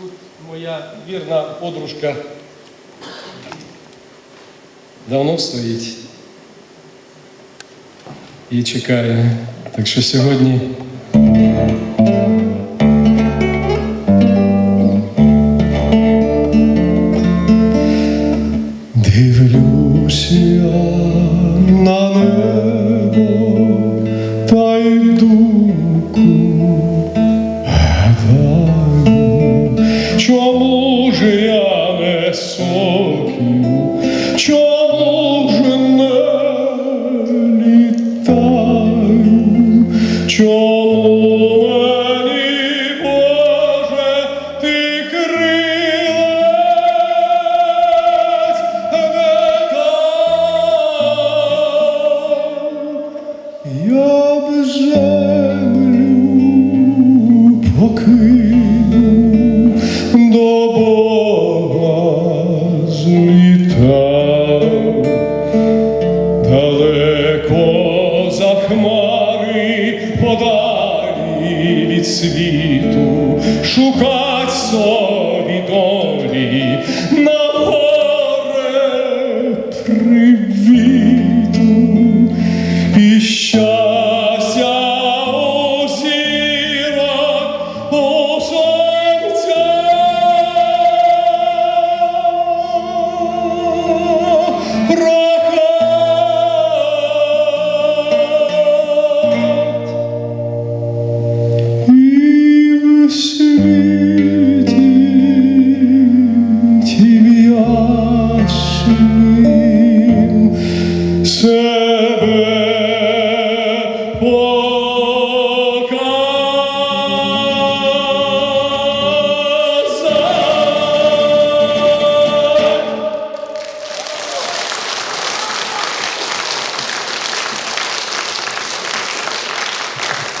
тут моя вірна подружка давно стоїть і чекає. Так що сьогодні. Не чому ж не літаю, чому мені, Боже, ти крилець не дав? Я б Далеко хмари подалі від світу. Шукать сон